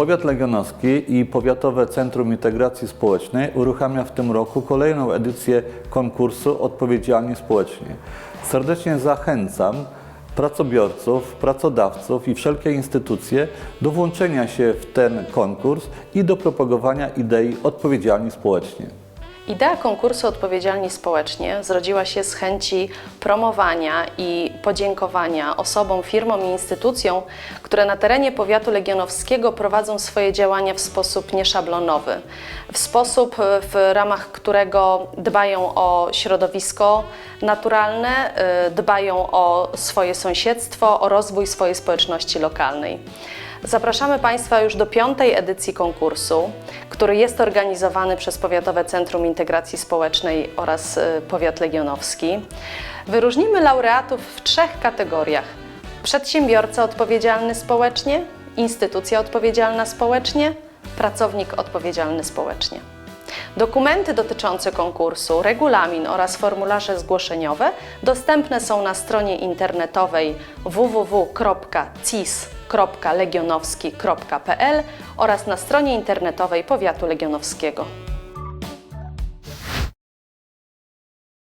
Powiat Legionowski i Powiatowe Centrum Integracji Społecznej uruchamia w tym roku kolejną edycję konkursu Odpowiedzialni Społecznie. Serdecznie zachęcam pracobiorców, pracodawców i wszelkie instytucje do włączenia się w ten konkurs i do propagowania idei odpowiedzialni społecznie. Idea konkursu Odpowiedzialni Społecznie zrodziła się z chęci promowania i podziękowania osobom, firmom i instytucjom, które na terenie powiatu legionowskiego prowadzą swoje działania w sposób nieszablonowy, w sposób, w ramach którego dbają o środowisko naturalne, y, dbają o swoje sąsiedztwo, o rozwój swojej społeczności lokalnej. Zapraszamy Państwa już do piątej edycji konkursu, który jest organizowany przez Powiatowe Centrum Integracji Społecznej oraz y, Powiat Legionowski. Wyróżnimy laureatów w trzech kategoriach: przedsiębiorca odpowiedzialny społecznie, instytucja odpowiedzialna społecznie, pracownik odpowiedzialny społecznie. Dokumenty dotyczące konkursu, regulamin oraz formularze zgłoszeniowe dostępne są na stronie internetowej www.cis.legionowski.pl oraz na stronie internetowej Powiatu Legionowskiego.